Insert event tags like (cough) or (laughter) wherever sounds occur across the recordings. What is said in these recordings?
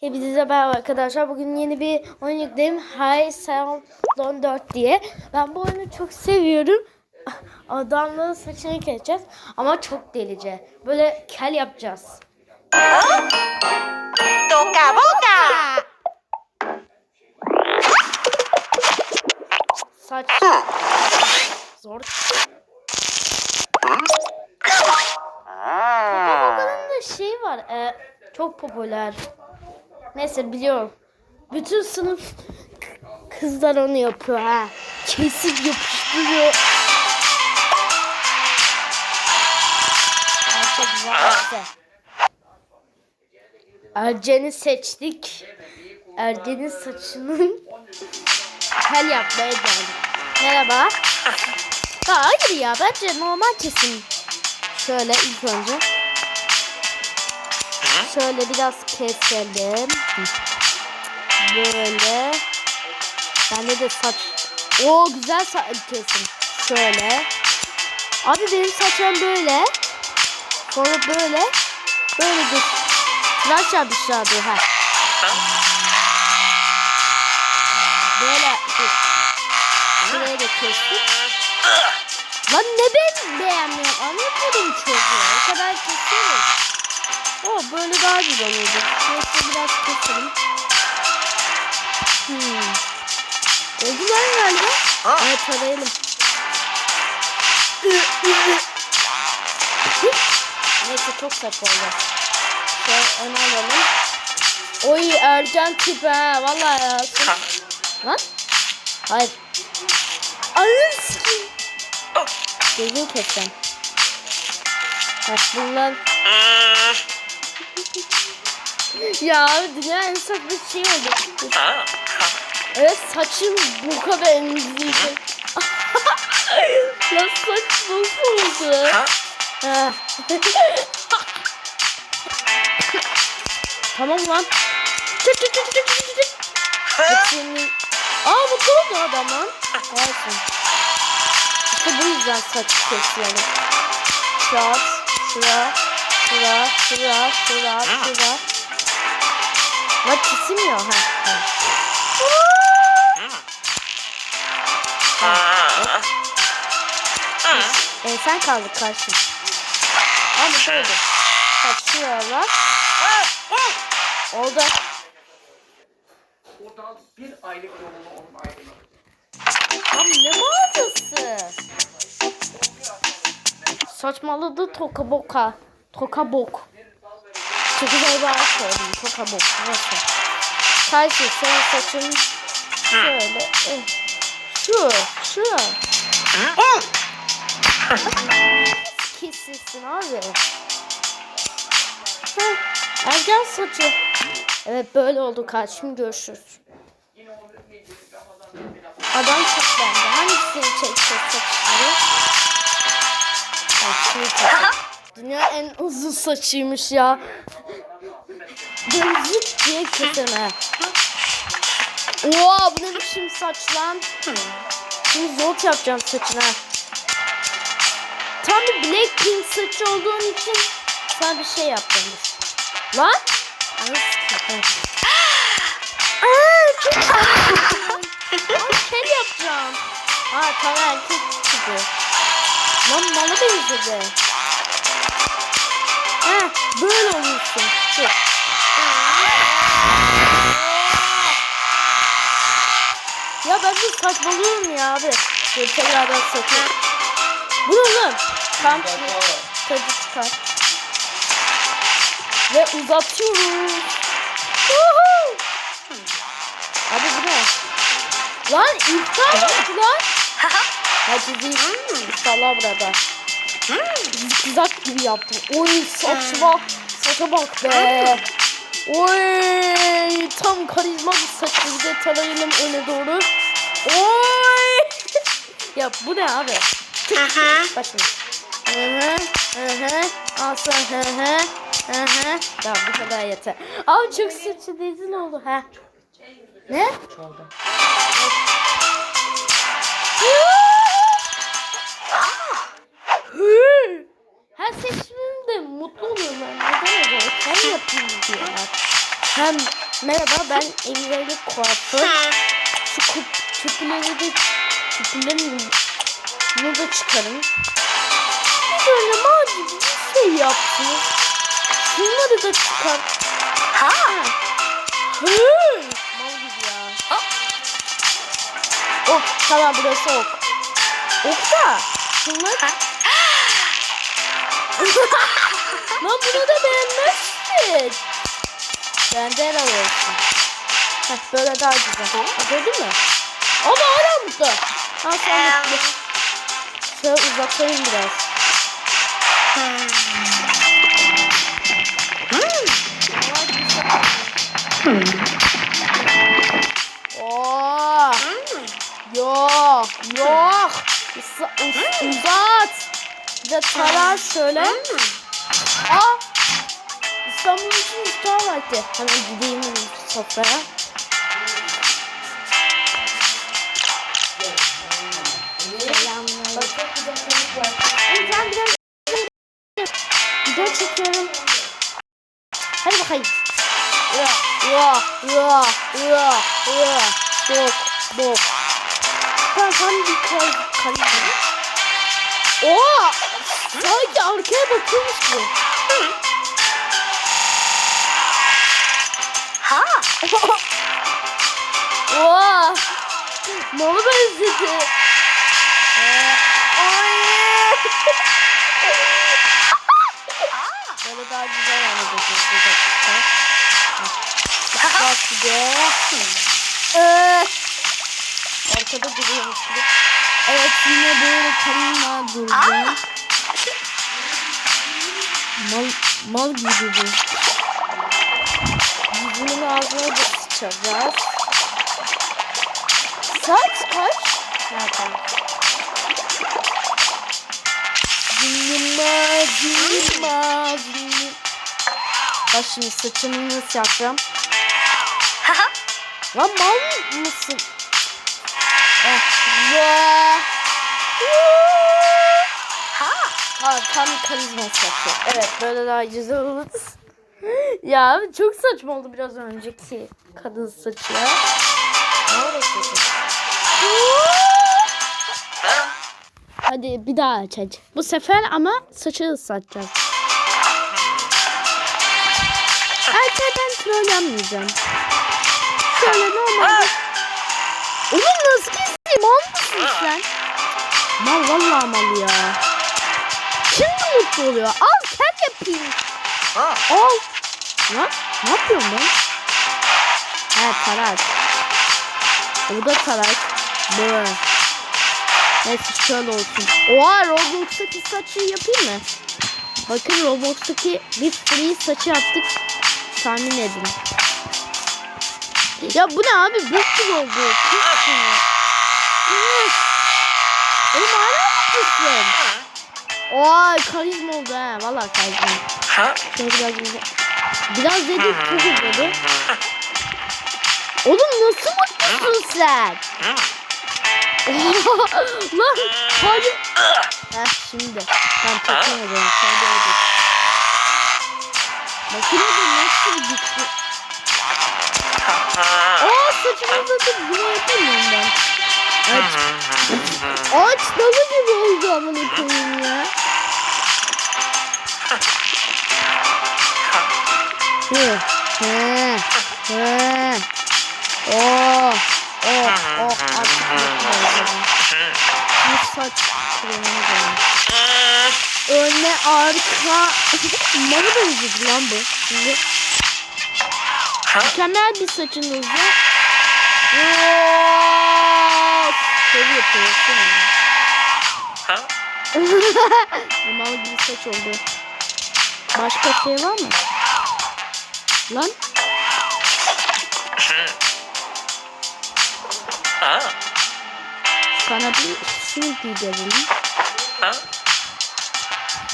Hepinize merhaba arkadaşlar. Bugün yeni bir oyun yükledim. High Sound 14 diye. Ben bu oyunu çok seviyorum. Adamların saçını keseceğiz. Ama çok delice. Böyle kel yapacağız. Toca boca. Saç zor. Popoka'nın da şey var. e, çok popüler. Neyse biliyorum. Bütün sınıf kızlar onu yapıyor ha. Kesip yapıştırıyor. Çok güzel işte. Ercen'i seçtik. Ercen'in saçını kel yapmaya geldik. Merhaba. Ya hayır ya bence normal kesin. Şöyle ilk önce. Şöyle biraz keselim. Böyle. Bende de saç. O güzel saç kesim. Şöyle. Abi benim saçım böyle. Sonra böyle. Böyle de tıraş yapmışlardı ha. Böyle. Şuraya da kestik. Lan ne ben beğenmiyorum. Anlatmadım çocuğu. O kadar kesiyoruz. O böyle daha güzel oldu. Neyse biraz keselim. Hmm. Oldu lan galiba. Evet tarayalım. Neyse çok saçma oldu. Şöyle öne alalım. Oy Ercan tip ha. Vallahi ya. Lan? Hayır. Anın sikeyim. Gözünü keseceğim. Bak bundan. Ya dünya en saçma şey oldu. Evet saçım kadar emziydi. (laughs) ya saç nasıl oldu? (laughs) Tamam lan. Çık çık çık çık çık çık. Hepsini... Aa mutlu oldu adam lan. Olsun. İşte bu yüzden saç kesiyorum. Şurat, şura, şura, şura, şura, şura. Lan kesilmiyor ha. ha. E, sen kaldın karşın. Ama bu oldu. Bak şuralar. Oldu. Oradan bir aylık yolunu onun ayrılır. Abi ne mağazası? Saçmaladı toka boka. Toka bok. Çok güzel bir ağaç söyledim. Toka bok. Neyse. Karşı senin saçın şöyle. eh, Şu. Şu. Kesilsin abi. Heh, Ergen saçı. Evet böyle oldu karşım görüşürüz. Adam çok beğendi. Hangisini çekecek saçları? Bak şunu çekecek. Dünya en uzun saçıymış ya. Zıp diye keseme. Oha bu ne biçim saç lan. Şimdi zor yapacağım saçına. Tam bir Blackpink saçı olduğun için sana bir şey yaptım. Lan? Ay, sikeyim. Aa, çok kel yapacağım. Ha tamam erkek gibi. Lan bana benzedi. Ha böyle oluyorsun. Dur. Ya ben de saçmalıyorum ya abi. Dur tekrardan sakın. Bu ne oğlum? Tam tadı çıkar. Ve uzatıyoruz. Woohoo! Abi bu ne? Lan iftar yaptı lan. Hadi değil. İftarlar burada. Zikzak gibi yaptım. Oy saçma. Saça bak be. Oy tam karizma bir saç. Bir de tarayalım öne doğru. Oy. (laughs) ya bu ne abi? Bak şimdi. Hı hı. Hı hı. Al sen hı hı. Hı hı. Tamam bu kadar yeter. Abi çok saçı rezil oldu ha. Ne? Oldu. Hem yapayım diye. Hem merhaba ben Emireli Kuaför. Şu kup, küpüleri de küpülerin bunu da çıkarın. Böyle madem bir şey yaptınız. Şunları da çıkar. Ha. Hı. Mal gibi ya. Oh tamam burası ok. Ok da. Şunlar. (laughs) Lan bunu da beğenmezsin. Bende helal olsun. Heh, böyle daha güzel. Ha, gördün mü? Ama hala mutlu. Ha sen mutlu. Şöyle uzaklayayım biraz. Oo. Yok, yok. Uza, uz- uzat. Bir de tarar şöyle. Aa. İstanbul için iftar vakti. Hemen gideyim sofraya. Video çekiyorum. Hadi bakayım. Ya, ya, ya, ya, ya. Bok, bok. Tamam, tam bir kal kalayım. Oo! Sanki arkaya bakıyormuş gibi. (laughs) Ha. Oo! Malı benzedi. Böyle (laughs) daha güzel anlatacağız. Bak. Ee, arkada duruyormuş gibi. Evet yine böyle kanına duracağım. Mal, mal gibi bu. Ağzına da sıçacağız. Saç kaç? Ha tamam. Dinleme, dinleme, dinleme. Bak şimdi saçımı nasıl yapacağım? (laughs) Lan mal mısın? Eh, ya. Ha. Ha, tam karizma saçı. Evet böyle daha güzel olur. Ya çok saçma oldu biraz önceki kadın saçı ya. Hadi bir daha aç hadi. Bu sefer ama saçı ıslatacağız. Erkekten troll yapmayacağım. Şöyle normal. Oğlum nasıl keseyim? Mal mısın sen? Mal vallahi mal ya. Şimdi mutlu oluyor. Al sen yapayım. Ha. Al. Lan ne yapıyorum ben? He tarak. Bu da tarak. Böyle. Neyse şöyle olsun. Oha Roblox'taki saçı yapayım mı? Bakın Roblox'taki bir free saçı yaptık. Tahmin edin. Ya bu ne abi? Bok gibi oldu. Üf. (laughs) Oğlum hala mı pissin? Oy karizma oldu ha. Valla karizma. Ha. Şöyle biraz güzel. Biraz dedi çok uzadı. Oğlum nasıl mutlusun sen? (laughs) Lan hadi. Heh şimdi. Tamam çekemeyeceğim. Hadi hadi. Makinede nasıl gitti? Aa saçımı uzatıp bunu mı ben? Aç. Ağaç dalı gibi oldu amına koyayım ya. Hı. He. He. Oh. Oh. Oh. Artık. Bir saç. Önüne arka. (laughs) Bana benzedi lan bu. Şimdi. Mükemmel bir var. Of. Şöyle yapıyorsun. Ha. (laughs) Normal bir saç oldu. Başka şey var mı? Lan Ha. sana bir şunu giydirelim. Ha.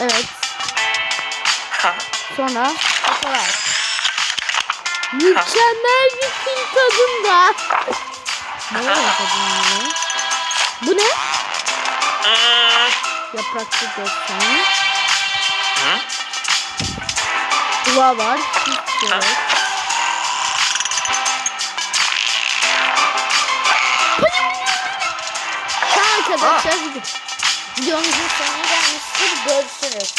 Evet. Ha. Sonra fotoğraf. Mükemmel bir film tadında. Ne var tadında? Bu ne? Yapraklı destan. Dua var. Hiç gerek. Arkadaşlar videomuzun sonuna gelmiştir. Görüşürüz.